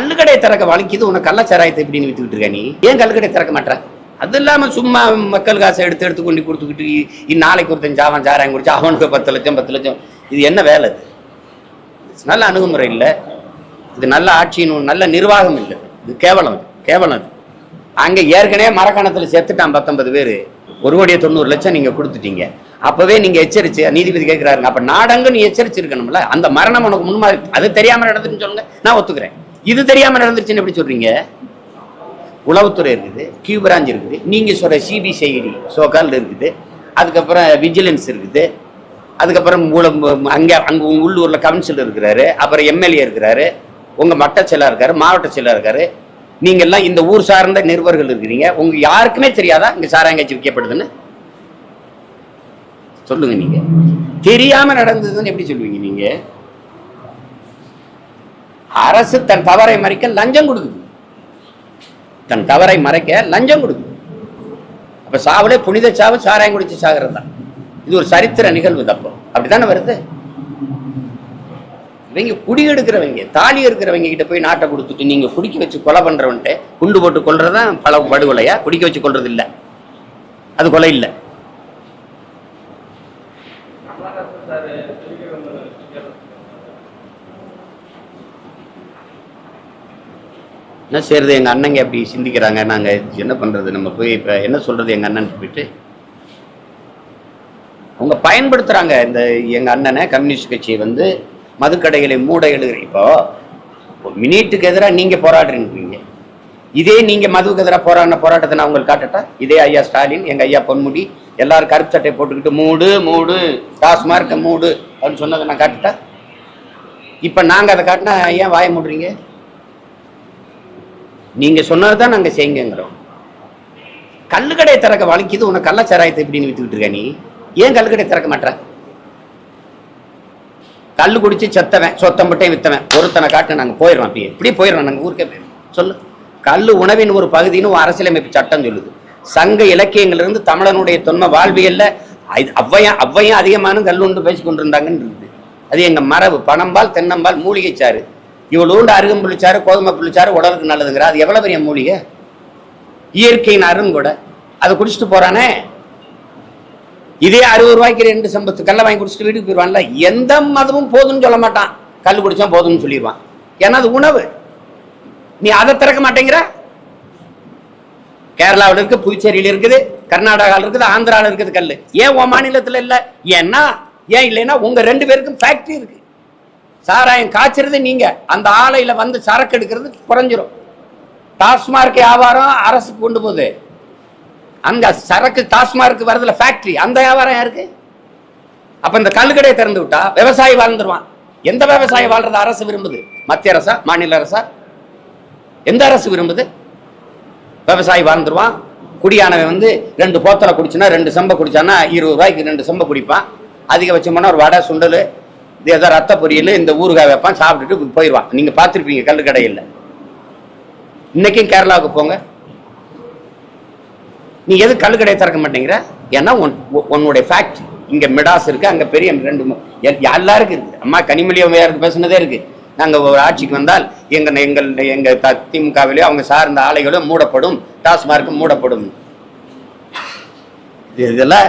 கல்லுக்கடை திறக்க வலிக்குது உனக்கு கள்ளச்சாராயத்தை எப்படின்னு வித்துக்கிட்டு இருக்க நீ. ஏன் கல்லுக்கடை திறக்க மாட்டேன் அது இல்லாம சும்மா மக்கள் காசை எடுத்து எடுத்து கொண்டு கொடுத்துக்கிட்டு இந்நாளைக்கு நாளைக்கு ஒருத்தன் ஜாவன் சாராயம் குடிச்சு அவனுக்கு பத்து லட்சம் பத்து லட்சம். இது என்ன வேலை இது? நல்ல அணுகுமுறை இல்லை. இது நல்ல ஆட்சியின் நல்ல நிர்வாகம் இல்லை. இது கேவலம் கேவலம் அங்கே ஏற்கனவே மரக்கணத்தில் செத்துட்டான் பத்தொன்பது பேர். ஒரு கோடியே தொண்ணூறு லட்சம் நீங்கள் கொடுத்துட்டீங்க. அப்போவே நீங்கள் எச்சரிச்சு நீதிபதி கேட்குறாருங்க அப்போ நாடங்கு நீ எச்சரிச்சிருக்கணும்ல? அந்த மரணம் உனக்கு முன்மாதிரி அது தெரியாமல் நடந்துச்சுன்னு சொல்லுங்க நான் ஒத்துக்கிறேன். இது தெரியாம நடந்துருச்சுன்னு எப்படி சொல்றீங்க? உளவுத்துறை இருக்குது கியூ பிரான்ச் இருக்குது நீங்க சொல்ற சிபிசிஐடி சோகால் இருக்குது அதுக்கப்புறம் விஜிலன்ஸ் இருக்குது அதுக்கப்புறம் மூலம் அங்கே அங்கே உள்ளூர்ல கவுன்சிலர் இருக்கிறாரு அப்புறம் எம்எல்ஏ இருக்கிறாரு உங்க மட்ட செயலா இருக்காரு மாவட்ட செயலா இருக்காரு நீங்க எல்லாம் இந்த ஊர் சார்ந்த நிருபர்கள் இருக்கிறீங்க உங்க யாருக்குமே தெரியாதா இங்க சாராயங்காய்ச்சி விற்கப்படுதுன்னு? சொல்லுங்க நீங்க. தெரியாம நடந்ததுன்னு எப்படி சொல்லுவீங்க நீங்க? அரசு தன் தவறை மறைக்க லஞ்சம் கொடுக்குது. தன் தவறை மறைக்க லஞ்சம் கொடுக்குது. அப்ப சாவலே புனித சாவு சாராயம் குடிச்சு சாகிறது தான். இது ஒரு சரித்திர நிகழ்வு தப்போ? அப்படித்தானே வருது? இவங்க குடி எடுக்கிறவங்க தாலி இருக்கிறவங்க கிட்ட போய் நாட்டை கொடுத்துட்டு நீங்க குடிக்க வச்சு கொலை பண்றவன்ட்டு குண்டு போட்டு கொல்றதுதான் பல படுகொலையா குடிக்க வச்சு கொள்றது இல்லை அது கொலை இல்லை. என்ன செய்யறது எங்கள் அண்ணங்க அப்படி சிந்திக்கிறாங்க. நாங்கள் என்ன பண்ணுறது நம்ம போய் இப்போ என்ன சொல்கிறது எங்கள் அண்ணன் போயிட்டு அவங்க பயன்படுத்துகிறாங்க இந்த எங்கள் அண்ணனை கம்யூனிஸ்ட் கட்சியை வந்து மதுக்கடைகளை மூட எழுதுற இப்போ மினிட்டுக்கு எதிராக நீங்கள் போராடுறீங்க. இதே நீங்கள் மதுவுக்கு எதிராக போராடின போராட்டத்தை நான் உங்களுக்கு காட்டட்டா? இதே ஐயா ஸ்டாலின் எங்கள் ஐயா பொன்முடி எல்லாரும் கருப்பு சட்டை போட்டுக்கிட்டு மூடு மூடு டாஸ்மார்க்க மூடு அப்படின்னு சொன்னதை நான் காட்டுட்டா? இப்போ நாங்கள் அதை காட்டினா ஏன் வாய மூடுறீங்க? நீங்க சொன்னதுதான் நாங்க செய்யுங்கிறோம். கல்லுக்கடை திறக்க வலிக்குது உனக்கு கள்ளச்சாராயத்தை எப்படின்னு வித்துக்கிட்டு இருக்க நீ. ஏன் கல்லுக்கடை திறக்க மாட்டேற? கல்லு குடிச்சு செத்தவன் சொத்தம்பட்டையும் வித்தவன் ஒருத்தனை காட்டு நாங்க போயிடுறோம் அப்படியே எப்படி போயிடுறோம் நாங்க ஊருக்கே போயிடும் சொல்லு. கல்லு உணவின் ஒரு பகுதின்னு ஒரு அரசியலமைப்பு சட்டம் சொல்லுது. சங்க இலக்கியங்களிலிருந்து தமிழனுடைய தொன்மை வாழ்வியல்ல ஐ- அவ்வையா ஔவையும் அதிகமான கல்லுண்டு பேசி கொண்டிருந்தாங்கன்னு இருக்குது. அது எங்க மரபு பணம்பால் தென்னம்பால் மூலிகை சாறு. இவ்வளோண்டு அருகம்புள்ளிச்சாறு கோதுமை புளிச்சாரு உடலுக்கு நல்லதுங்கிற. அது எவ்வளவு பெரிய மூலிகை? இயற்கையின் அருங்கூட அதை குடிச்சிட்டு போறானே. இதே அறுபது ரூபாய்க்கு ரெண்டு சம்பத்து கல்லை வாங்கி குடிச்சிட்டு வீட்டுக்கு போயிடுவான்ல. எந்த மதமும் போதும்னு சொல்ல மாட்டான். கல் குடிச்சா போதும்னு சொல்லிடுவான். ஏன்னா அது உணவு. நீ அதை திறக்க மாட்டேங்கிற. கேரளாவில் இருக்கு புதுச்சேரியில் இருக்குது கர்நாடகாவில் இருக்குது ஆந்திராவில் இருக்குது கல் ஏன் உன் மாநிலத்தில் இல்லை? ஏன்னா ஏன் இல்லைன்னா உங்க ரெண்டு பேருக்கும் ஃபேக்டரி இருக்கு. சாராயம் காய்ச்சறது நீங்க. அந்த ஆலையில வந்து சரக்கு எடுக்கிறது குறைஞ்சிரும். டாஸ்மார்க் வியாபாரம் அரசு கொண்டு போகுது. அங்க சரக்கு டாஸ்மார்க் வரதுல ஃபேக்டரி அந்த வியாபாரம் யாருக்கு? அப்ப இந்த கல்லுக்கடையை திறந்து விட்டா விவசாயி வாழ்ந்துருவான். எந்த விவசாயி வாழ்றது அரசு விரும்புது? மத்திய அரசா மாநில அரசா? எந்த அரசு விரும்புது? விவசாயி வாழ்ந்துருவான். குடியானவன் வந்து ரெண்டு போத்தலை குடிச்சுனா ரெண்டு செம்ப குடிச்சானா இருபது ரூபாய்க்கு ரெண்டு செம்ப குடிப்பான். அதிகபட்சமான ஒரு வடை சுண்டல் ஏதோ ரத்த பொரியல் இந்த ஊறுகாய் வைப்பான் சாப்பிட்டுட்டு போயிடுவான். நீங்கள் பார்த்துருப்பீங்க கல் கடையில். இன்னைக்கும் கேரளாவுக்கு போங்க. நீ எது கல் கடையை திறக்க மாட்டேங்கிற? ஏன்னா உன் உன்னுடைய ஃபேக்ட் இங்கே மிடாஸ் இருக்கு அங்கே பெரிய ரெண்டு எல்லாருக்கும் இருக்குது அம்மா கனிமொழி அம்மையாருக்கு பேசுனதே இருக்கு. நாங்கள் ஒரு ஆட்சிக்கு வந்தால் எங்கள் எங்கள் எங்கள் த- திமுகவிலேயோ அவங்க சார்ந்த ஆலைகளும் மூடப்படும். டாஸ்மார்க்கும் மூடப்படும். இது- இதெல்லாம்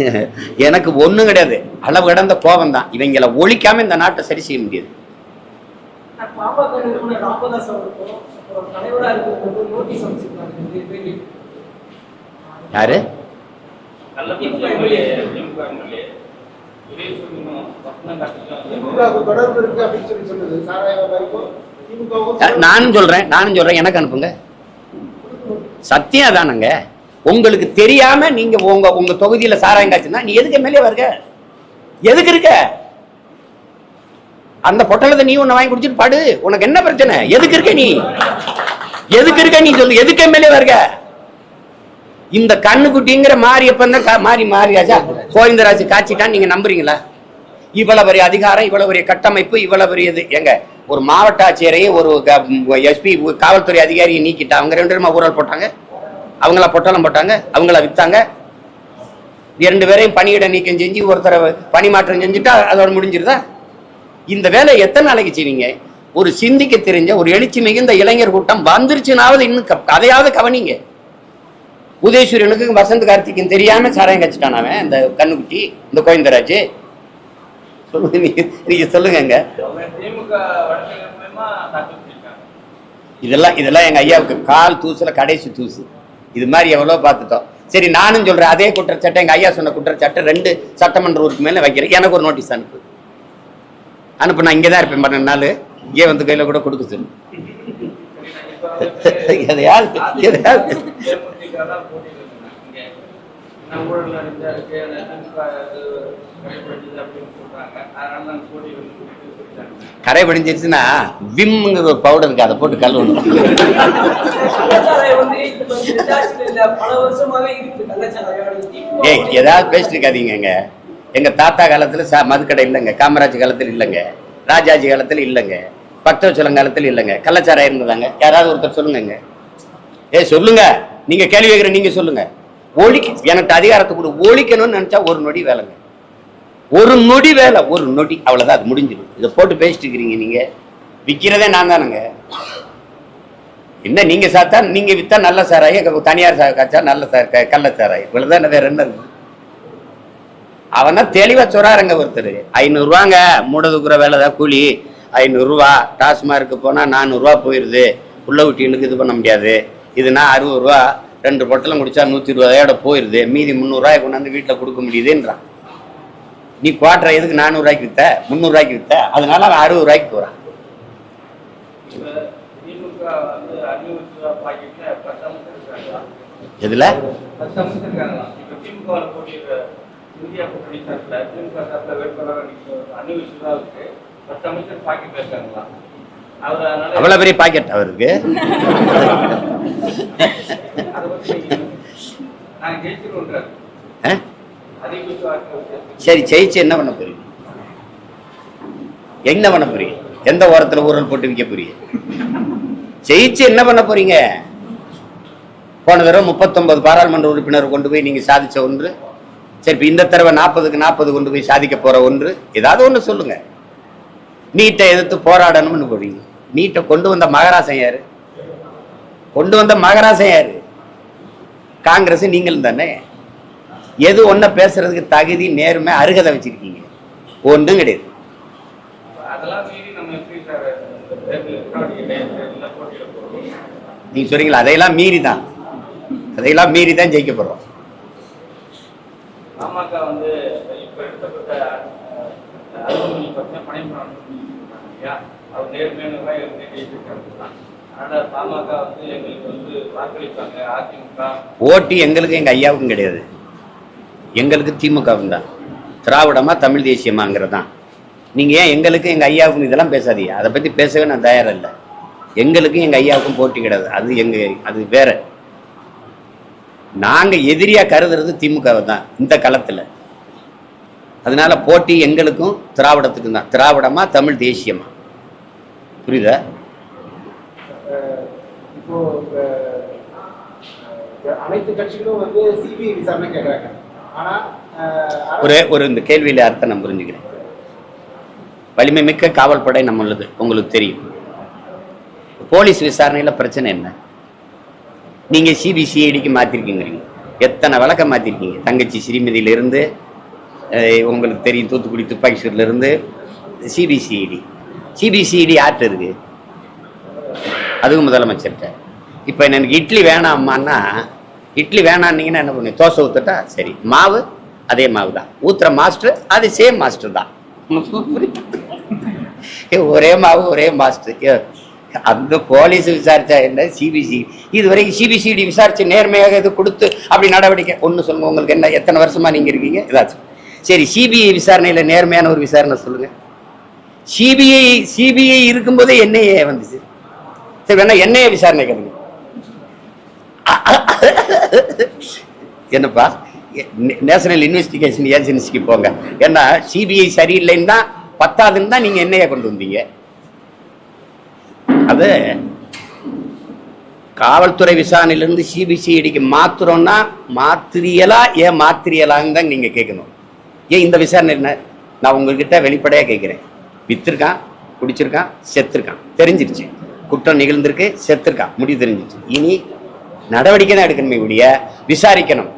எனக்கு ஒண்ணும் கிடையாது. அளவு கடந்த கோபம் தான். இவங்களை ஒழிக்காம இந்த நாட்டை சரி செய்ய முடியாது. யாரு? நானும் சொல்றேன். நானும் சொல்றேன். எனக்கு அனுப்புங்க. சத்தியம் அதானுங்க. உங்களுக்கு தெரியாம நீங்க உங்க உங்க தொகுதியில சாராயம் காய்ச்சுனா நீ எதுக்கு எம்எல்ஏ வருக எதுக்கு இருக்க? அந்த பொட்டலத்தை நீ ஒண்ணு வாங்கி குடிச்சிட்டு பாடு. உனக்கு என்ன பிரச்சனை? எதுக்கு இருக்க நீ? எதுக்கு இருக்க நீ சொல்லு? எதுக்கு எம்எல்ஏ வருக இந்த கண்ணுக்குட்டிங்கிற மாரியப்பன் தான் மாறி மாறியாச்சா? கோவிந்தராஜ் காய்ச்சிட்டான்னு நீங்க நம்புறீங்களா? இவ்வளவு பெரிய அதிகாரம் இவ்வளவு பெரிய கட்டமைப்பு இவ்வளவு பெரிய இது. எங்க ஒரு மாவட்ட ஆட்சியரையும் ஒரு எஸ்பி காவல்துறை அதிகாரியை நீக்கிட்டா அவங்க ரெண்டு பேருமா ஊழல் போட்டாங்க? அவங்கள பொட்டலம் போட்டாங்க அவங்கள வித்தாங்க. இரண்டு பேரையும் பணியிட நீக்கம் செஞ்சு ஒருத்தரை பணி மாற்றம் செஞ்சுட்டா அதோட முடிஞ்சிருதா? இந்த வேலை எத்தனை நாளைக்கு செய்வீங்க? ஒரு சிந்திக்க தெரிஞ்ச ஒரு எழுச்சி மிகுந்த இளைஞர் கூட்டம் வந்துருச்சுனாவது இன்னும் கதையாவது அதையாவது கவனிங்க. உதயசூரியனுக்கும் வசந்த் கார்த்திக்கும் தெரியாம சாராயம் கச்சிட்டான் அவன் இந்த கண்ணுக்குட்டி இந்த கோவிந்தராஜ். சொல்லுங்க நீங்க சொல்லுங்க இதெல்லாம் இதெல்லாம் எங்க ஐயாவுக்கு கால் தூசுல கடைசி தூசு. இது மாதிரி எவ்வளோ பார்த்துட்டோம். சரி நானும் சொல்றேன் அதே குற்றச்சாட்டை எங்க ஐயா சொன்ன குற்றச்சாட்டை ரெண்டு சட்டமன்ற உறுப்பு மேல வைக்கிறேன். எனக்கு ஒரு நோட்டீஸ் அனுப்பு. அனுப்பு நான் இங்கே தான் இருப்பேன் பன்னெண்டு நாள். இங்கே வந்து கையில கூட கொடுக்க சொல்லு. எதையாவது எதையாவது. கரை படிஞ்சிருச்சுன்னா விம்ங்கிற ஒரு பவுடர் இருக்கு அதை போட்டு கழுவணும். ஏய் ஏதாவது பேசிட்டு இருக்காதீங்கங்க எங்க தாத்தா காலத்துல சா மதுக்கடை இல்லைங்க காமராஜ் காலத்துல இல்லைங்க ராஜாஜி காலத்துல இல்லைங்க பக்தவச்சலம் காலத்துல இல்லைங்க கள்ளச்சாராயம் இருந்ததாங்க. யாராவது ஒருத்தர் சொல்லுங்க ஏ சொல்லுங்க. நீங்க கேள்வி கேட்குற நீங்க சொல்லுங்க. ஒழிக்க எனக்கு அதிகாரத்தை கொடு. ஒழிக்கணும்னு நினைச்சா ஒரு நொடி வேலைங்க. ஒரு நொடி வேலை ஒரு நொடி. அவ்வளவுதான் அது முடிஞ்சிடும். இதை போட்டு பேசிட்டு இருக்கிறீங்க நீங்க. விற்கிறதே நான் தானுங்க. என்ன நீங்க சாத்தா நீங்க வித்தா நல்ல சாராயம் தனியார் காய்ச்சா நல்ல சார் க- கள்ள சாராயம் இவ்வளவுதான் வேற என்ன இருக்கு? அவனா தெளிவா சொல்றாருங்க ஒருத்தர். ஐநூறுவாங்க மூட தூக்குற வேலை தான் கூலி. ஐநூறுரூவா டாஸ்மார்க்கு போனா நானூறுரூவா போயிடுது உள்ள ஊட்டிகளுக்கு இது பண்ண முடியாது. இதுனா அறுபது ரூபா ரெண்டு பொட்டலம் குடிச்சா நூத்தி இருபதாயோட போயிடுது மீதி முந்நூறுரூவாய் கொண்டாந்து வீட்டில் கொடுக்க முடியுதுன்றான். நீ குவாட்டரை எதுக்கு நானூறுரூவாய்க்கு வித்த? முந்நூறுரூவாய்க்கு வித்த? அதனால அவன் அறுபது ரூபாய்க்கு போறான் இப்ப திமுக வந்து அறிவுறுத்தல் பாக்கெட்ல பத்து அம்சம் இருக்காங்களா எதுல பத்து அம்சம் இருக்காங்களா இப்ப திமுக போட்டியிட இந்தியா கூட்டணி சார்பில் திமுக சார்பில் வேட்பாளர் அனுவிச்சுலாவுக்கு பத்து அமைச்சர் பாக்கெட்ல இருக்காங்களா அவர் அதனால அவ்வளவு பெரிய பாக்கெட் அவருக்கு அதை பத்தி நீங்க- நாங்க எதுல? அவ்வளவு பெரிய பாக்கெட் அவருக்கு. சரி ஜெயிச்சு என்ன பண்ண போறீங்க? என்ன பண்ண போறீங்க? எந்த ஓரத்துல ஊரல் போட்டு விற்க போறீங்க? ஜெயிச்சு என்ன பண்ண போறீங்க? போன தடவை முப்பத்தொன்பது பாராளுமன்ற உறுப்பினர் கொண்டு போய் நீங்க சாதிச்ச ஒன்று. சரி இப்ப இந்த தடவை நாற்பதுக்கு நாற்பது கொண்டு போய் சாதிக்க போற ஒன்று. ஏதாவது ஒன்று சொல்லுங்க. நீட்டை எதிர்த்து போராடணும்னு போறீங்க. நீட்டை கொண்டு வந்த மகராசன் யாரு? கொண்டு வந்த மகராசன் யாரு? காங்கிரஸ் நீங்களும் தானே. எது ஒன்ன பேசுறதுக்கு தகுதி நேர்மை அருகதை வச்சிருக்கீங்க? ஒன்றும் கிடையாது. நீங்க சொல்றீங்களா? அதையெல்லாம் மீறி தான் அதையெல்லாம் மீறி தான். ஜெயிக்க அதிமுக. ஓட்டு எங்களுக்கு எங்க ஐயாவுக்கும் கிடையாது. எங்களுக்கு திமுகவும் தான். திராவிடமா தமிழ் தேசியமாங்கிறது தான் நீங்க ஏன் எங்களுக்கு எங்க ஐயாவுக்கும் இதெல்லாம் பேசாதீங்க. அதை பத்தி பேசவே நான் தயாரா இல்லை எங்களுக்கும் எங்க ஐயாவுக்கும் போட்டி கிடையாது. அது எங்க அது வேற. நாங்க எதிரியா கருதுறது திமுகவை தான் இந்த களத்துல அதனால போட்டி எங்களுக்கும் திராவிடத்துக்கும் தான். திராவிடமா தமிழ் தேசியமா? புரியுதா? அனைத்து கட்சிகளும் வந்து சிபிஐ விசாரணை கேட்கறாங்க ஆனா அஹ், ஒரே ஒரு இந்த கேள்வியில அர்த்தம் நான் புரிஞ்சுக்கிறேன். வலிமை மிக்க காவல் படை நம்மளுது உங்களுக்கு தெரியும். போலீஸ் விசாரணையில பிரச்சனை என்ன? நீங்கள் சிபிசிஐடிக்கு மாற்றிருக்கீங்கிறீங்க எத்தனை வழக்கம் மாற்றிருக்கீங்க தங்கச்சி ஸ்ரீமதியிலிருந்து உங்களுக்கு தெரியும் தூத்துக்குடி துப்பாக்கி சூர்ல சிபிசிஇடி சிபிசிஐடி சிபிசிஐடி யார்கிட்ட இருக்கு? அதுவும் முதலமைச்சர்கிட்ட. இப்போ எனக்கு இட்லி வேணாமான்னா இட்லி வேணான்னீங்கன்னா என்ன பண்ணுங்க தோசை ஊற்றுட்டா சரி. மாவு அதே மாவு தான் ஊற்றுற மாஸ்டர் அது சேம் மாஸ்டர் தான். ஒரே மாவு ஒரே மாஸ்டர். அந்த போலீஸ் விசாரிச்சா என்ன? சிபிசி இதுவரைக்கும் சிபிசிடி விசாரிச்சு நேர்மையாக இது கொடுத்து அப்படி நடவடிக்கை. ஒன்று சொல்லுங்க உங்களுக்கு என்ன? எத்தனை வருஷமா நீங்க இருக்கீங்க? ஏதாச்சும் சரி சிபிஐ விசாரணையில நேர்மையான ஒரு விசாரணை சொல்லுங்க. சிபிஐ சிபிஐ இருக்கும்போதே என்ஐஏ வந்துச்சு. சரி வேணா என்ஐஏ விசாரணை கேளுங்க. என்னப்பா? நேஷனல் இன்வெஸ்டிகேஷன் ஏஜென்சிக்கு போங்க. ஏன்னா சிபிஐ சரியில்லைன்னா பத்தாதுன்னு தான் நீங்க என்ஐஏ கொண்டு வந்தீங்க. அது காவல்துறை விசாரணையிலிருந்து சிபிசிஐடிக்கு மாத்துறோம்னா மாத்திரியலா ஏன் மாத்திரியலான்னு தான் நீங்க கேட்கணும். ஏன் இந்த விசாரணை என்ன? நான் உங்ககிட்ட வெளிப்படையா கேட்குறேன். வித்திருக்கான் குடிச்சிருக்கான் செத்துருக்கான். தெரிஞ்சிருச்சு. குற்றம் நிகழ்ந்திருக்கு செத்துருக்கான். முடிவு தெரிஞ்சிருச்சு. இனி நடவடிக்கை தான் எடுக்கணுமே ஒழிய விசாரிக்கணும்.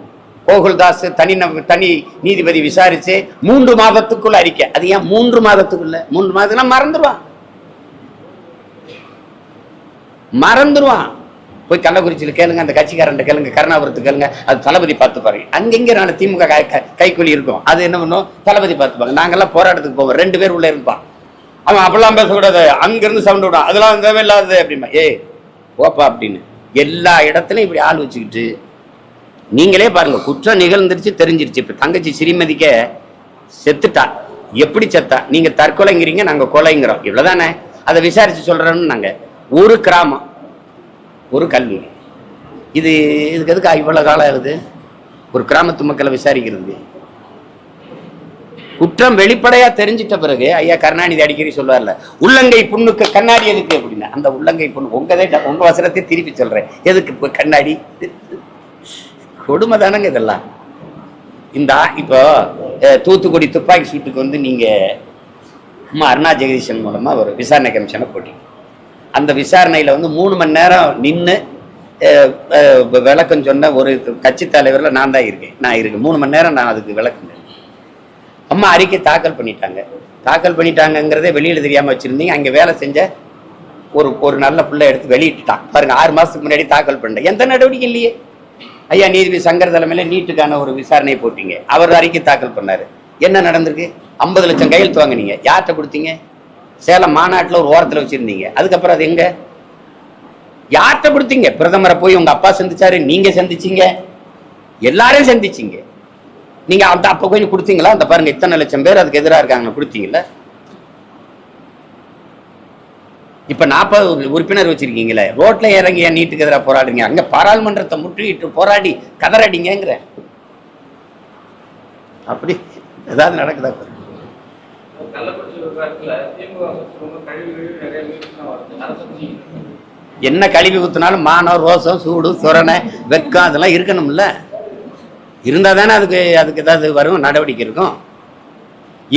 கோகுல்தாஸ் தனி நப- தனி நீதிபதி விசாரிச்சு மூன்று மாதத்துக்குள்ள அறிக்கை. அது ஏன் மூன்று மாதத்துக்குள்ள? மூன்று மாதத்துக்குள்ள மறந்துடுவான் மறந்துடுவான். போய் கள்ளக்குறிச்சியில் கேளுங்க அந்த கட்சிக்காரன் கேளுங்க கருணாபுரத்து கேளுங்க அது தளபதி பார்த்துப்பாரு. அங்கெங்கே நான் திமுக கை- கைக்கூலி இருக்கும். அது என்ன பண்ணும்? தளபதி பார்த்துப்பாங்க. நாங்கெல்லாம் போராட்டத்துக்கு போவோம். ரெண்டு பேர் உள்ளே இருப்பான். அவன் அப்படிலாம் பேசக்கூடாது. அங்கேருந்து சவுண்ட் விடும் அதெல்லாம் தேவையில்லாதது அப்படிமா. ஏய் ஓப்பா அப்படின்னு. எல்லா இடத்துலையும் இப்படி ஆள் வச்சுக்கிட்டு நீங்களே பாருங்க குற்றம் நிகழ்ந்துருச்சு தெரிஞ்சிருச்சு. இப்போ தங்கச்சி ஸ்ரீமதிக்க செத்துட்டா. எப்படி செத்தா? நீங்க தற்கொலைங்கிறீங்க நாங்க கொலைங்கிறோம். இவ்வளவுதானே? அதை விசாரிச்சு சொல்றோம்னு நாங்கள் ஒரு கிராமம் ஒரு கல்லூரி இது இதுக்கு எதுக்கு இவ்வளோ காலம் ஆகுது? ஒரு கிராமத்து மக்களை விசாரிக்கிறது. குற்றம் வெளிப்படையா தெரிஞ்சிட்ட பிறகு ஐயா கருணாநிதி அடிக்கடி சொல்லுவார்ல உள்ளங்கை புண்ணுக்கு கண்ணாடி எதுக்கு? அப்படின்னா. அந்த உள்ளங்கை புண்ணு உங்கதே data- உங்க வசனத்தை திருப்பி சொல்றேன். எதுக்கு இப்போ கண்ணாடி? கொடுமை தானங்க இதெல்லாம். இந்த இப்போ தூத்துக்குடி துப்பாக்கி சூட்டுக்கு வந்து நீங்க அம்மா அருணா ஜெகதீஷன் மூலமா ஒரு விசாரணை கமிஷனை போட்டீங்க. அந்த விசாரணையில் வந்து மூணு மணி நேரம் நின்று விளக்கம் சொன்ன ஒரு கட்சி தலைவரில் நான் தான் இருக்கேன். நான் இருக்கேன் மூணு மணி நேரம் நான் அதுக்கு விளக்கம் அம்மா அறிக்கை தாக்கல் பண்ணிட்டாங்க. தாக்கல் பண்ணிட்டாங்கங்கிறதே வெளியில் தெரியாமல் வச்சுருந்தீங்க. அங்கே வேலை செஞ்ச ஒரு ஒரு நல்ல பிள்ளை எடுத்து வெளியிட்டுட்டான். பாருங்கள் ஆறு மாதத்துக்கு முன்னாடி தாக்கல் பண்ணேன் எந்த நடவடிக்கை இல்லையே. ஐயா நீதிபதி சங்கர் தலைமையில் நீட்டுக்கான ஒரு விசாரணை போட்டீங்க. அவர் அறிக்கை தாக்கல் பண்ணார். என்ன நடந்திருக்கு? ஐம்பது லட்சம் கையெழுத்து வாங்கினீங்க. யார்கிட்ட கொடுத்தீங்க? சேலம் மாநாட்டுல ஒரு ஓரத்துல வச்சிருந்தீங்க. அதுக்கப்புறம் அது எங்க? யார்கிட்ட கொடுத்தீங்க? பிரதமரை போய் உங்க அப்பா சந்திச்சாரு நீங்க சந்திச்சீங்க. எல்லாரையும் சந்திச்சீங்க. நீங்க அந்த அப்ப கொஞ்சம் கொடுத்தீங்களா? அந்த பாருங்க இத்தனை லட்சம் பேர் அதுக்கு எதிராக இருக்காங்க கொடுத்தீங்கல்ல. இப்ப நாற்பது உறுப்பினர் வச்சிருக்கீங்களே. ரோட்ல இறங்கி என் நீட்டுக்கு எதிராக போராடுறீங்க? அங்கே பாராளுமன்றத்தை முற்றுகிட்டு போராடி கதறடிங்கிற அப்படி ஏதாவது நடக்குதா கள்ளக்குறிச்சி திமுக கழிவு நிறைய வருது என்ன ஊத்துனாலும் மானம் ரோசம் சூடு சுரணை வெக்கம் அதெல்லாம் இருக்கணும்ல. இருந்தா தானே அதுக்கு அதுக்கு ஏதாவது வரும் நடவடிக்கை இருக்கும்.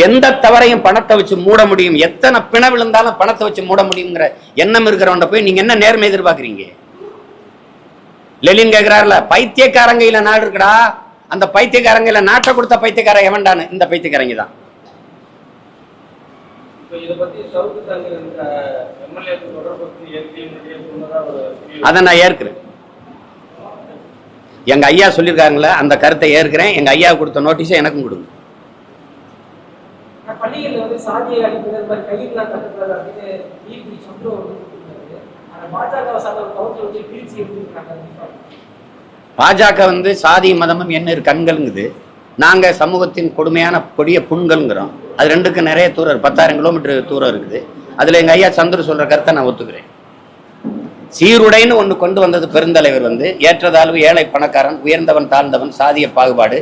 எந்த தவறையும் பணத்தை வச்சு மூட முடியும். எத்தனை பிண விழுந்தாலும் பணத்தை வச்சு மூட முடியுங்கிற எண்ணம் இருக்கிறவன்ட போய் நீங்க என்ன நேர்மை எதிர்பார்க்குறீங்க? லெலின் கேக்குறாருல பைத்தியக்காரங்கையில் நாடு இருக்குடா. அந்த பைத்தியக்காரங்கையில் நாட்டை கொடுத்த பைத்தியக்காரன் எவன்டான்னு? இந்த பைத்தியக்காரங்க தான் இப்போ இதை பத்தி சவுக்கு சங்கர் எம்எல்ஏ தொடர்பு ஏற்கனவே சொன்னதா ஒரு video அதை நான் ஏற்கிறேன். எங்க ஐயா சொல்லியிருக்காங்களே அந்த கருத்தை ஏற்கிறேன். எங்க ஐயா கொடுத்த நோட்டீஸை எனக்கும் கொடுங்க. பாஜக வந்து சாதி மதமும் என்ன கண்கள்ங்குது. நாங்கள் சமூகத்தின் கொடுமையான கொடிய புண்கள்ங்கிறோம். அது ரெண்டுக்கும் நிறைய தூரம் இருக்குது பத்தாயிரம் கிலோமீட்டர் தூரம் இருக்குது. அதில் எங்கள் ஐயா சந்திர சொல்கிற கருத்தை நான் ஒத்துக்கிறேன். சீருடைன்னு ஒன்று கொண்டு வந்தது பெருந்தலைவர் வந்து ஏற்றதாழ்வு ஏழை பணக்காரன் உயர்ந்தவன் தாழ்ந்தவன் சாதிய பாகுபாடு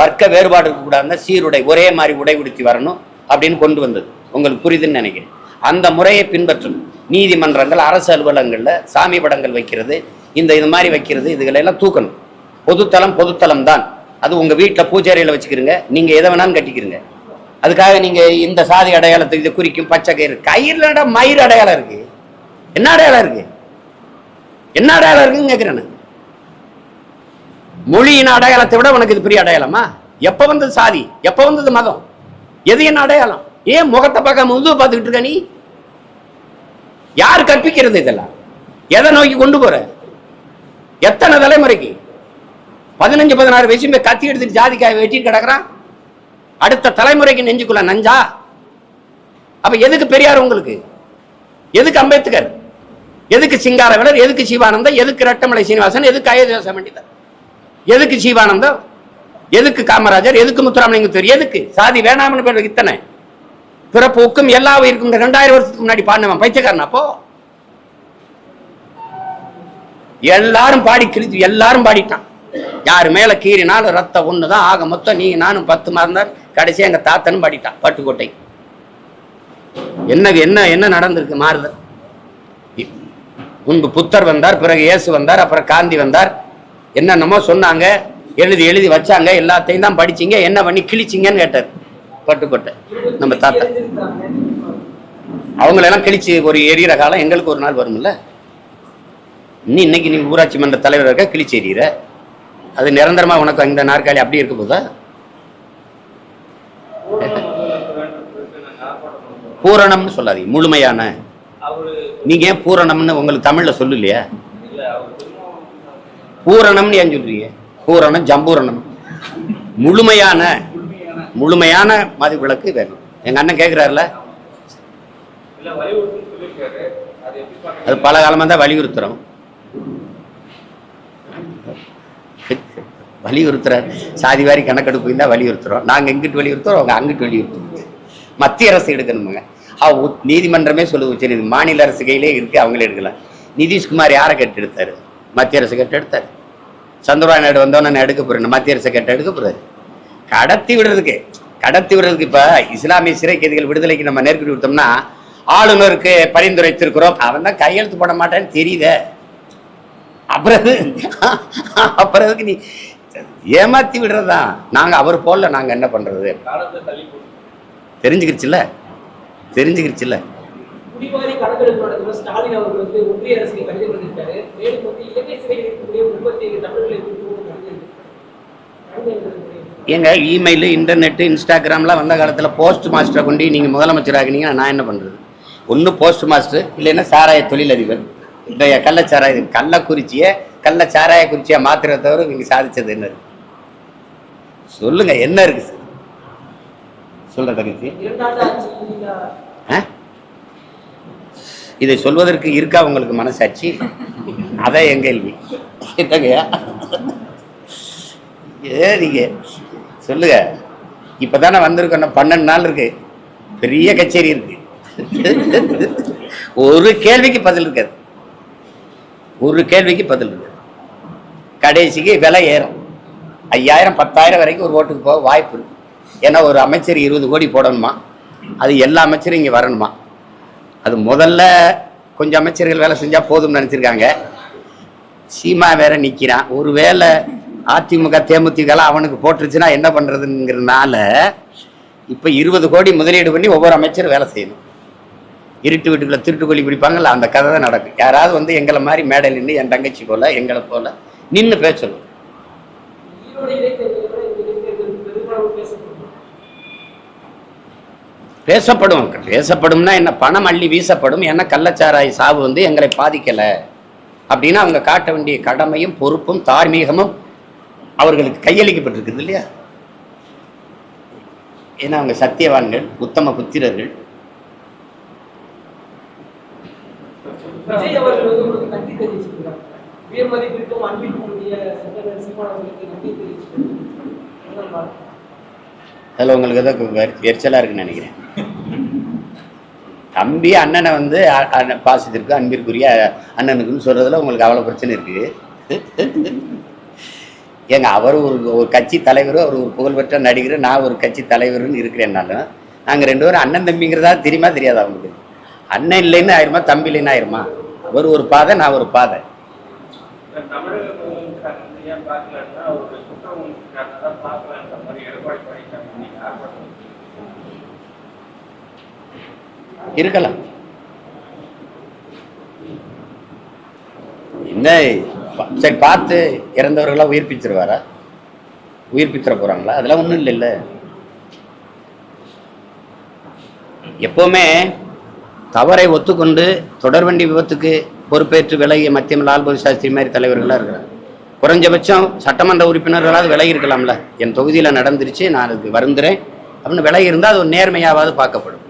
வர்க்க வேறுபாடு இருக்கக்கூடாது சீருடை ஒரே மாதிரி உடை உடுத்தி வரணும் அப்படின்னு கொண்டு வந்தது. உங்களுக்கு புரியுதுன்னு நினைக்கிறேன். அந்த முறையை பின்பற்றணும். நீதிமன்றங்கள் அரசு அலுவலகங்களில் சாமி படங்கள் வைக்கிறது இந்த இது மாதிரி வைக்கிறது இதுகளை எல்லாம் தூக்கணும். பொதுத்தலம் பொதுத்தலம் தான் அது உங்க வீட்டில் பூஜாரியில வச்சுக்கிறீங்க நீங்க எதை வேணாலும் கட்டிக்கிறீங்க அதுக்காக நீங்க இந்த சாதி அடையாளத்துக்கு இதை குறிக்கும் பச்சை கயிறு. கயிறுலடா மயிர் அடையாளம் இருக்கு. என்ன அடையாளம் இருக்கு? என்ன அடையாளம் இருக்குன்னு கேட்குறேன் மொழியின் அடையாளத்தை விட உனக்கு இது பெரிய அடையாளமா? எப்ப வந்தது சாதி? எப்போ வந்தது மதம்? எது என்ன அடையாளம்? ஏன் முகத்தை பார்க்காம முதுகு பார்த்துக்கிட்டு இருக்க நீ? யார் கற்பிக்கிறது இதெல்லாம்? எதை நோக்கி கொண்டு போற? எத்தனை தலைமுறைக்கு? பதினஞ்சு பதினாறு வயசுமே கத்தி எடுத்துட்டு ஜாதிக்காய் வெட்டிட்டு கிடக்குறான். அடுத்த தலைமுறைக்கு நெஞ்சுக்குள்ள நஞ்சா? அப்ப எதுக்கு பெரியார் உங்களுக்கு? எதுக்கு அம்பேத்கர்? எதுக்கு சிங்காரவேலர்? எதுக்கு சிவானந்தம் எதுக்கு ரட்டமலை சீனிவாசன்? எதுக்கு அயோத்தியாச பண்டிதர் எதுக்கு சிவானந்தம் எதுக்கு காமராஜர்? எதுக்கு முத்துராமலிங்கத்தூர் எதுக்கு? சாதி வேணாம்னு பேர் இத்தனை. பிறப்புக்கும் எல்லா உயிருக்கும் இந்த ரெண்டாயிரம் வருஷத்துக்கு முன்னாடி பாடினவன் பைத்தியக்காரன் அப்போ. எல்லாரும் பாடி கிழிச்சு எல்லாரும் பாடிட்டான். யார் மேல கீறினாலும் ரத்தம் ஒண்ணுதான். ஆக மொத்தம் நீ நானும் பத்து மறந்தார் கடைசியாக எங்க தாத்தனும் பாடிட்டான் பட்டுக்கோட்டை. என்ன என்ன என்ன நடந்திருக்கு மாறுதல்? முன்பு புத்தர் வந்தார் பிறகு இயேசு வந்தார் அப்புறம் காந்தி வந்தார். என்னென்னமோ சொன்னாங்க எழுதி எழுதி வச்சாங்க எல்லாத்தையும் தான் படிச்சீங்க என்ன பண்ணி கிழிச்சிங்கன்னு கேட்டார் பட்டுக்கோட்டை நம்ம தாத்தா. அவங்களெல்லாம் கிழிச்சு ஒரு எரியிற காலம் எங்களுக்கு ஒரு நாள் வரும்ல? நீ இன்னைக்கு நீ ஊராட்சி மன்ற தலைவர் இருக்க கிழிச்சு எறிகிற அது நிரந்தரமா உனக்கு இந்த நாற்காலி அப்படி இருக்க போதா? பூரணம்னு சொல்லாதீங்க முழுமையான. நீங்க ஏன் பூரணம்னு உங்களுக்கு தமிழ்ல சொல்லலையா? பூரணம்னு ஏன் சொல்றீங்க? பூரணம் ஜம்பூரணம். முழுமையான முழுமையான மது விளக்கு வேணும். எங்க அண்ணன் கேக்குறாருல? அது பல காலமா தான் வலியுறுத்துறோம். வலியுறுத்துறாரு சாதி வாரி கணக்கெடுப்பு இருந்தால் வலியுறுத்துறோம். நாங்கள் இங்கிட்டு வலியுறுத்துறோம்? அவங்க அங்கிட்டு வலியுறுத்துறோம். மத்திய அரசு எடுக்கணுமுங்க. அவ நீதிமன்றமே சொல்லுது. சரி இது மாநில அரசு கையிலே இருக்கு அவங்களே எடுக்கலாம் நிதிஷ்குமார் யாரை கட்டு எடுத்தாரு மத்திய அரசு கட்டு எடுத்தாரு சந்திரபாபு நாயுடு வந்தோன்னு நான் எடுக்க போறேன் மத்திய அரசு கட்டு எடுக்க போறாரு. கடத்தி விடுறதுக்கு கடத்தி விடுறதுக்கு இப்போ இஸ்லாமிய சிறை கைதிகள் விடுதலைக்கு நம்ம நெருக்கடி கொடுத்தோம்னா ஆளுநருக்கு பரிந்துரைத்திருக்கிறோம். அவன் தான் கையெழுத்து போட மாட்டேன்னு தெரியுதே. அப்புறம் அப்புறம் எதுக்கு நீ ஏமாத்தி விடுறதுதான் நாங்க அவர் போடல நாங்க என்ன பண்றது? தெரிஞ்சுக்கிருச்சுல்ல? தெரிஞ்சுக்கிருச்சுல்ல? குடிவாரி கணக்கெடுப்பு நடத்தும் ஸ்டாலின் அவர்கள் வந்து ஒன்றிய அரசுக்கு கடிதம் எழுதியிருக்காரு. மேலும் வந்து இலங்கை சிறையில் இருக்கக்கூடிய முப்பத்தி ஏழு தமிழர்களை குறித்து ஒரு கடிதம் கடிதம் எழுதியிருக்காரு. ஏங்க இமெயில் இன்டர்நெட் இன்ஸ்டாகிராம்லாம் வந்த காலத்தில் போஸ்ட் மாஸ்டரை கொண்டு நீங்கள் முதலமைச்சர் ஆகினீங்கன்னா நான் என்ன பண்ணுறது ஒன்று போஸ்ட் மாஸ்டர் இல்லைன்னா சாராய தொழிலதிபர். இந்த கள்ளச்சாராய கள்ளக்குறிச்சியை கள்ள சாராய குறிச்சியை மாத்திரத்தை தவிர இங்கே சாதிச்சது என்ன இருக்கு? சொல்லுங்க என்ன இருக்கு? சார் சொல்ற நீங்க ஆ? இதை சொல்வதற்கு இருக்கா உங்களுக்கு மனசாட்சி? அதான் என் கேள்வி. என்னங்கய்யா ஏறிங்க சொல்லுங்க. இப்பதானே வந்திருக்கோம் இன்னும் பன்னெண்டு நாள் இருக்கு. பெரிய கச்சேரி இருக்கு. ஒரு கேள்விக்கு பதில் இருக்காது. ஒரு கேள்விக்கு பதில் இருக்கு. கடைசிக்கு விலை ஏறும். ஐயாயிரம் பத்தாயிரம் வரைக்கும் ஒரு ஓட்டுக்கு போக வாய்ப்பு இருக்கு. ஏன்னா ஒரு அமைச்சர் இருபது கோடி போடணுமா? அது எல்லா அமைச்சரும் இங்கே வரணுமா? அது முதல்ல கொஞ்சம் அமைச்சர்கள் வேலை செஞ்சால் போதும்னு நினச்சிருக்காங்க. சீமா வேற நிக்கிறான். ஒருவேளை அதிமுக தேமுதிகலாம் அவனுக்கு போட்டுருச்சுன்னா என்ன பண்ணுறதுங்கிறதுனால இப்போ இருபது கோடி முதலீடு பண்ணி ஒவ்வொரு அமைச்சரும் வேலை செய்யணும். இருட்டு வீட்டுக்குள்ள திருட்டு பிடிப்பாங்கல்ல அந்த கதை தான் நடக்கும். யாராவது வந்து எங்களை மாதிரி மேடை நின்று என் தங்கச்சி போல எங்களை போல நின்று பேசணும் பேசப்படும். பேசப்படும்னா என்ன? பணம் அள்ளி வீசப்படும். ஏன்னா கள்ளச்சாராய சாவு வந்து எங்களை பாதிக்கல அப்படின்னா அவங்க காட்ட வேண்டிய கடமையும் பொறுப்பும் தார்மீகமும் அவர்களுக்கு கையளிக்கப்பட்டிருக்குது இல்லையா? ஏன்னா அவங்க சத்தியவான்கள் உத்தம புத்திரர்கள். விஜய் அவர்கள் வந்து உங்களுக்கு நன்றி தெரிவிச்சிருக்கிறாங்க உயர் மதிப்பிற்கும் அன்பிற்கும் உரிய சங்கர சீமானவர்களுக்கு நன்றி தெரிவிச்சிருக்கிறாங்க அதில் உங்களுக்கு ஏதோ எரிச்சலாக இருக்குன்னு நினைக்கிறேன். தம்பி அண்ணனை வந்து பாசத்திற்கு அன்பிற்குரிய அண்ணனுக்குன்னு சொல்கிறதுல உங்களுக்கு அவ்வளோ பிரச்சனை இருக்குது ஏங்க அவர் ஒரு ஒரு கட்சி தலைவர் அவர் ஒரு புகழ்பெற்ற நடிகர் நான் ஒரு கட்சி தலைவர்னு இருக்கிறேன்னாலும் நாங்கள் ரெண்டு பேரும் அண்ணன் தம்பிங்கிறதா தெரியுமா தெரியாதா அவங்களுக்கு அண்ணன் இல்லைன்னு ஆயிருமா தம்பி இல்லைன்னு ஆயிருமா? அவர் ஒரு பாதை நான் ஒரு பாதை. இருக்கலாம். என்ன சரி பார்த்து இறந்தவர்களா உயிர்ப்பிச்சிருவாரா உயிர்ப்பிச்சிட போறாங்களா? அதெல்லாம் ஒண்ணும் இல்லைல்ல. எப்பவுமே தவறை ஒத்துக்கொண்டு தொடர்வண்டி விபத்துக்கு பொறுப்பேற்று விலகிய மத்தியம் லால்பகதூர் சாஸ்திரி மாதிரி தலைவர்களாக இருக்கிறார் குறைஞ்சபட்சம் சட்டமன்ற உறுப்பினர்களாவது விலகி இருக்கலாம்ல. என் தொகுதியில் நடந்துருச்சு நான் அதுக்கு வருந்துறேன். அப்படின்னு விலகி இருந்தால் அது ஒரு நேர்மையாவது பார்க்கப்படும்.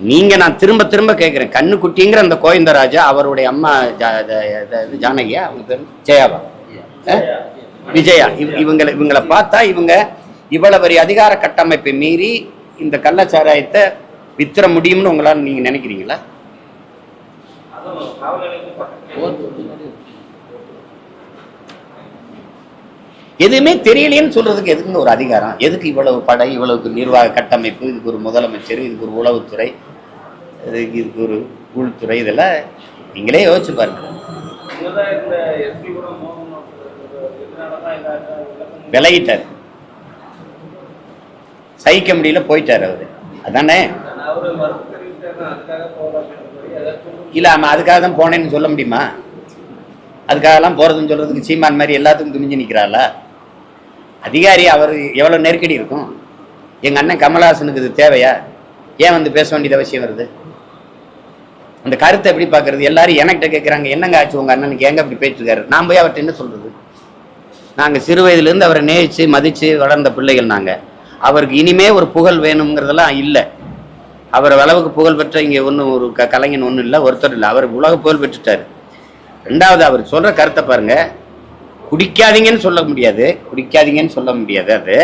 நீங்கள் நான் திரும்ப திரும்ப கேட்குறேன் கண்ணுக்குட்டிங்கிற அந்த கோவிந்தராஜா அவருடைய அம்மா ஜா- ஜானகியா? அவங்க பேர் ஜெயாவா? விஜயா. இவ் இவங்களை இவங்களை பார்த்தா இவங்க இவ்வளவு பெரிய அதிகார கட்டமைப்பை மீறி இந்த கள்ளச்சாராயத்தை வித்துற முடியும்னு உங்களால நீங்க நினைக்கிறீங்களா? எதுவுமே தெரியலையேன்னு சொல்றதுக்கு எதுக்குங்க ஒரு அதிகாரம்? எதுக்கு இவ்வளவு படை இவ்வளவு நிர்வாக கட்டமைப்பு இதுக்கு ஒரு முதலமைச்சர் இதுக்கு ஒரு உளவுத்துறை இதுக்கு இதுக்கு ஒரு உள்துறை இதெல்லாம் நீங்களே யோசிச்சு பாருங்க. விலகிட்டார். சகிக்க முடியல போயிட்டார் அவரு. அதானே? இல்லை ஆமாம் அதுக்காக தான் போனேன்னு சொல்ல முடியுமா? அதுக்காகலாம் போகிறதுன்னு சொல்கிறதுக்கு சீமான் மாதிரி எல்லாத்துக்கும் துணிஞ்சு நிற்கிறாள் அதிகாரி அவர் எவ்வளோ நெருக்கடி இருக்கும்? எங்கள் அண்ணன் கமலஹாசனுக்கு இது தேவையா? ஏன் வந்து பேச வேண்டியது அவசியம் வருது? அந்த கருத்தை எப்படி பார்க்கறது? எல்லாரும் என்கிட்ட கேட்குறாங்க என்னங்க ஆச்சு உங்கள் அண்ணனுக்கு? எங்கே அப்படி போயிட்டுருக்காரு? நான் போய் அவர்கிட்ட என்ன சொல்கிறது நாங்கள் சிறு வயதுலேருந்து அவரை நேயிச்சு மதித்து வளர்ந்த பிள்ளைகள் நாங்கள் அவருக்கு இனிமே ஒரு புகழ் வேணுங்கிறதெல்லாம் இல்லை. அவர் அளவுக்கு புகழ் பெற்ற இங்கே ஒன்றும் ஒரு க கலைஞன் ஒன்றும் இல்லை ஒருத்தர் இல்லை. அவர் உலக புகழ் பெற்றுட்டார். ரெண்டாவது அவர் சொல்கிற கருத்தை பாருங்கள் குடிக்காதீங்கன்னு சொல்ல முடியாது. குடிக்காதீங்கன்னு சொல்ல முடியாது அது.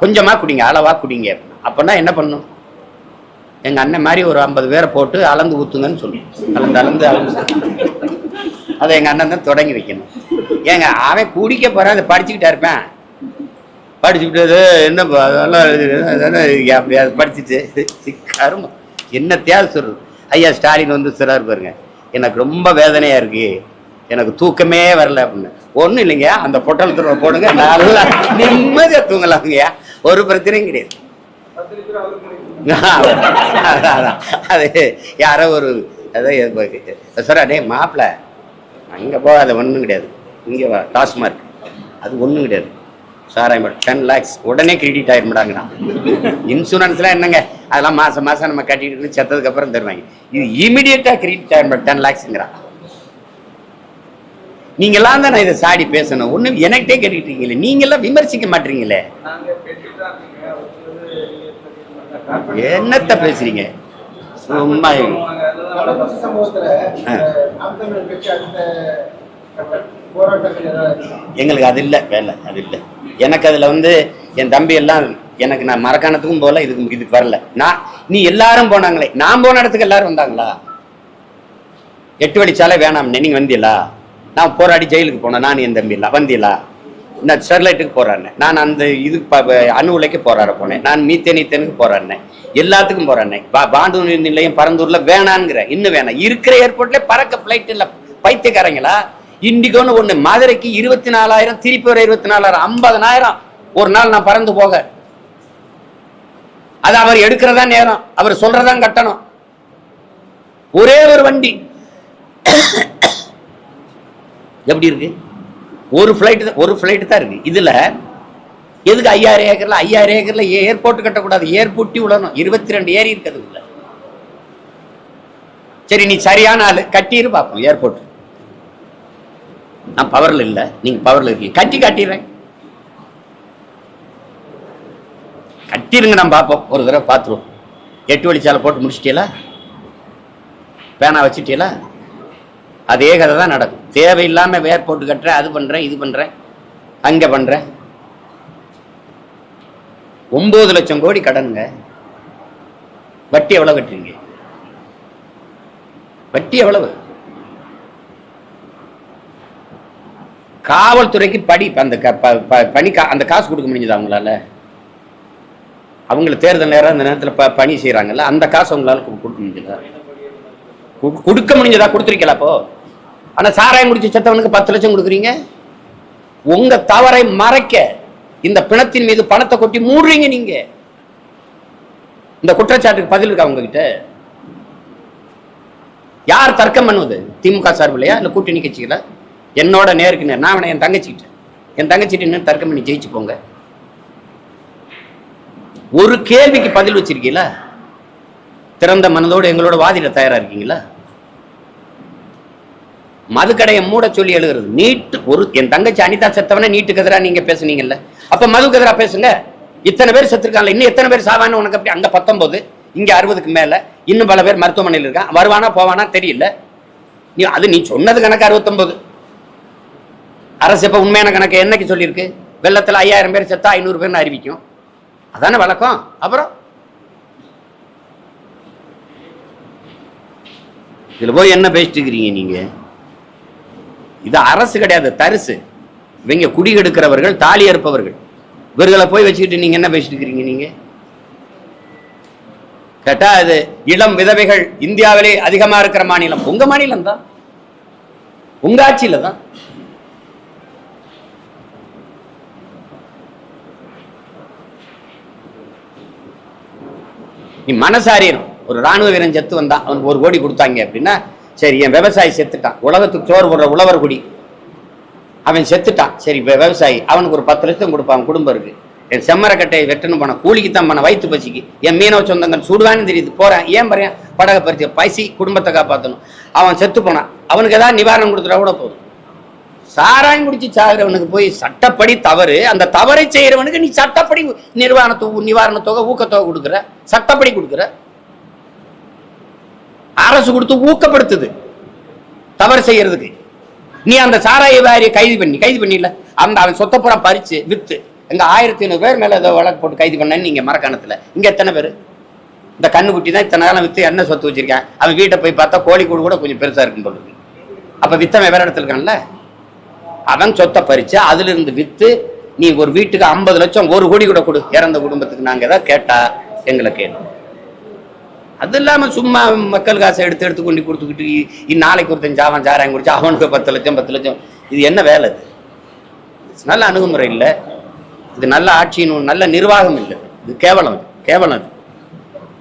கொஞ்சமாக குடிங்க அளவாக குடிங்க. அப்பன்னா என்ன பண்ணும்? எங்கள் அண்ணன் மாதிரி ஒரு ஐம்பது பேரை போட்டு அளந்து ஊற்றுங்கன்னு சொல்லணும் அளந்து அளந்து அளந்து. அதை எங்கள் அண்ணன் தான் தொடங்கி வைக்கணும். ஏங்க அவன் குடிக்க போகிறேன் அதை படிச்சுக்கிட்டா இருப்பேன். படிச்சுக்கிட்டு அது என்ன அதெல்லாம் இது, அதானே அப்படியாவது படிச்சுட்டு சிக்காரும். என்னத்தையாவது சொல்றது. ஐயா ஸ்டாலின் வந்து சிறார் பாருங்க எனக்கு ரொம்ப வேதனையா இருக்கு எனக்கு தூக்கமே வரல அப்படின்னு. ஒன்றும் இல்லைங்க அந்த பொட்டலத்துல போடுங்க நல்லா நிம்மதியாக தூங்கலாங்கய்யா ஒரு பிரச்சனையும் கிடையாது. அதான், அது யாரோ ஒரு அதான் சார் அடே மாப்பிள்ள அங்கே போகாத ஒன்றும் கிடையாது. இங்கே வா டாஸ்மார்க் அது ஒன்றும் கிடையாது. சாராயம் டென் லேக்ஸ் உடனே கிரெடிட் ஆயிருமாடாங்கண்ணா இன்சூரன்ஸ்லாம் என்னங்க? அதெல்லாம் மாதம் மாதம் நம்ம கட்டிட்டு செத்ததுக்கு அப்புறம் தருவாங்க. இது இமீடியட்டாக கிரெடிட் ஆயிரும் டென் லேக்ஸுங்கிறான் நீங்களாம் தான் நான் இதை சாடி பேசணும். ஒன்றும் எனக்கிட்டே கேட்டுக்கிட்டீங்களே நீங்களாம் விமர்சிக்க மாட்டீங்களே. என்னத்த பேசுறீங்க? சும்மா எங்களுக்கு அது இல்லை வேலை அது இல்லை. எனக்கு அதில் வந்து என் தம்பி எல்லாம் எனக்கு நான் மரக்காணத்துக்கும் போகல இதுக்கு இதுக்கு வரல. நான் நீ எல்லாரும் போனாங்களே நான் போன இடத்துக்கு எல்லாரும் வந்தாங்களா? எட்டு வழிச்சாலை வேணாம்னே நீங்க வந்தீங்களா? நான் போராடி ஜெயிலுக்கு போனேன் நான் என் தம்பி இல்லை வந்தீங்களா? நான் ஸ்டெர்லைட்டுக்கு போறாருனேன் நான் அந்த இது அணு உலைக்கு போராட போனேன். நான் மீத்தேன் ஈத்தேனுக்கு போராடினேன். எல்லாத்துக்கும் போராடினேன். பா- பாண்டு நிலையம் பரந்தூர்ல வேணாங்கிற இன்னும் வேணாம். இருக்கிற ஏர்போர்ட்ல பறக்க பிளைட் இல்ல பைத்தியக்காரங்களா? இண்டிகோன்னு ஒண்ணு. மதுரைக்கு இருபத்தி நாலாயிரம் திருப்பி ஒரு இருபத்தி நாலாயிரம் ஐம்பதனாயிரம். ஒரு நாள் நான் பறந்து போக. அது அவர் எடுக்கிறதா நேரம். அவர் சொல்றதான் கட்டணம். ஒரே ஒரு வண்டி. எப்படி இருக்கு? ஒரு ஃப்ளைட் ஒரு ஃப்ளைட் தான் இருக்கு. இதுல எதுக்கு ஐயாயிரம் ஏக்கர்ல? ஐயாயிரம் ஏக்கர்ல ஏர்போர்ட் கட்டக்கூடாது. ஏர்போர்ட்டி விடணும் இருபத்தி ரெண்டு ஏரி இருக்குது உள்ள. சரி நீ சரியான ஆளு. கட்டிரு பார்ப்போம். ஏர்போர்ட் நான் பவர்ல இல்ல. நீங்க பவர்ல இருக்கீங்க. கட்டி காட்டிடுறேன். கட்டிருங்க நான் பார்ப்போம். ஒரு தடவை பார்த்துருவோம். எட்டு வழிச்சாலை போட்டு முடிச்சிட்டீங்களா பேனா வச்சுட்டீங்களா அதே கதை தான் நடக்கும். தேவையில்லாம வேர் போட்டு கட்டுறேன் அது பண்றேன் இது பண்றேன் அங்க பண்றேன். ஒன்பது லட்சம் கோடி கடனுங்க. வட்டி எவ்வளவு கட்டுறீங்க? வட்டி எவ்வளவு? காவல்துறைக்கு படி அந்த க- ப- ப- பணி கா- அந்த காசு கொடுக்க முடிஞ்சது அவங்களால அவங்கள தேர்தல் நேரம் அந்த நேரத்தில் ப பணி செய்கிறாங்கல்ல அந்த காசு அவங்களால கொடுக்க முடிஞ்சதா? கொடுக்க முடிஞ்சதா? கொடுத்துருக்கல அப்போ? ஆனால் சாராயம் குடிச்சு செத்தவனுக்கு பத்து லட்சம் கொடுக்குறீங்க? உங்க தவறை மறைக்க இந்த பிணத்தின் மீது பணத்தை கொட்டி மூடுறீங்க நீங்க. இந்த குற்றச்சாட்டுக்கு பதில் இருக்கா உங்ககிட்ட? யார் தர்க்கம் பண்ணுவது? திமுக சார்பிலையா இல்லை கூட்டணி கட்சிகளா? என்னோட நேருக்கு நேர். நான் வேணா என் தங்கச்சிக்கிட்ட என் தங்கச்சிட்டு இன்னும் தர்க்கம் பண்ணி ஜெயிச்சு போங்க. ஒரு கேள்விக்கு பதில் வச்சிருக்கீங்களா? திறந்த மனதோடு எங்களோட வாதிட தயாரா இருக்கீங்களா? மதுக்கடையை மூட சொல்லி எழுதுறது நீட்டு ஒரு என் தங்கச்சி அனிதா செத்தவன நீட்டுக்கு எதிராக நீங்க பேசுனீங்கல்ல. அப்ப மதுக்கு எதிராக பேசுங்க. இத்தனை பேர் செத்துருக்காங்கல்ல இன்னும் எத்தனை பேர் சாவான்னு உனக்கு அப்படி அங்க பத்தொன்பது இங்க அறுபதுக்கு மேல இன்னும் பல பேர் மருத்துவமனையில் இருக்கான். வருவானா போவானா தெரியல. நீ அது நீ சொன்னது கணக்கு அறுபத்தொன்பது அரசு இப்போ உண்மையான கணக்கு என்னைக்கு சொல்லியிருக்கு? வெள்ளத்துல ஐயாயிரம் பேர் செத்தா ஐநூறு பேர்னு அறிவிக்கும். அதானே வழக்கம்? அப்புறம்? இதுல போய் என்ன பேசிட்டு இருக்கிறீங்க நீங்க? இது அரசு கிடையாது தரிசு. இவங்க குடி எடுக்கிறவர்கள் தாலி அறுப்பவர்கள். இவர்களை போய் வச்சுக்கிட்டு நீங்க என்ன பேசிட்டு இருக்கிறீங்க நீங்க? கேட்டா அது இளம் விதவைகள் இந்தியாவிலே அதிகமா இருக்கிற மாநிலம். உங்கள் மாநிலம் தான் உங்கள் ஆட்சியில் தான் நீ மனசாரியணும் ஒரு ராணுவ வீரன் செத்து வந்தான் அவனுக்கு ஒரு கோடி கொடுத்தாங்க அப்படின்னா சரி என் விவசாயி செத்துட்டான். உலகத்துக்கு சோறு போடுற உழவர் குடி. அவன் செத்துட்டான். சரி இப்போ விவசாயி அவனுக்கு ஒரு பத்து லட்சம் கொடுப்பான் குடும்பம் இருக்கு. என் செம்மரக்கட்டையை வெட்டணும் போன கூலிக்கு தான் போன வயிற்று பசிக்கு. என் மீனவ சொந்தங்கள் சுடுவான்னு தெரியுது. போறேன் ஏன் பறையன் படகை பறிச்சு பசி குடும்பத்தை காப்பாற்றணும் அவன் செத்து போனான். அவனுக்கு ஏதாவது நிவாரணம் கொடுத்துட்டா கூட போதும். சாராயம் குடிச்சு சாகிறவனுக்கு போய் சட்டப்படி தவறு அந்த தவறை செய்யறவனுக்கு நீ சட்டப்படி நிர்வாண தொகை நிவாரண தொகை ஊக்கத்தொகை கொடுக்குற. சட்டப்படி கொடுக்குற. அரசு கொடுத்து ஊக்கப்படுத்துது. தவறு செய்யறதுக்கு. நீ அந்த சாராய வாரியை கைது பண்ணி கைது பண்ணிடல. அந்த அவன் சொத்தப்புறம் பறிச்சு வித்து. எங்க ஆயிரத்தி ஐநூறு பேர் மேல ஏதோ வழக்கு போட்டு கைது பண்ணேன்னு நீங்க மரக்கணத்துல. இங்க எத்தனை பேர்? இந்த கண்ணுக்குட்டி தான் இத்தனை காலம் வித்து என்ன சொத்து வச்சிருக்கேன். அவன் வீட்டை போய் பார்த்தா கோழி கூடு கூட கொஞ்சம் பெருசா இருக்கும் போல அப்ப வித்தவன் வேற இடத்துல இருக்கான்ல? அவன் சொத்தை பறிச்சு அதுல இருந்து வித்து நீ ஒரு வீட்டுக்கு ஐம்பது லட்சம் ஒரு கோடி கூட கொடு. இறந்த குடும்பத்துக்கு நாங்க ஏதாவது கேட்டா எங்களை கேளு அது இல்லாம சும்மா மக்கள் காசை எடுத்து எடுத்து கொண்டு கொடுத்துக்கிட்டு இ- நாளைக்கு ஒருத்தன் ஜாவன் சாராயம் குடிச்சு அவனுக்கு பத்து லட்சம் பத்து லட்சம். இது என்ன வேலை இது நல்ல அணுகுமுறை இல்லை. இது நல்ல ஆட்சியின் நல்ல நிர்வாகம் இல்லை. இது கேவலம் கேவலம் இது.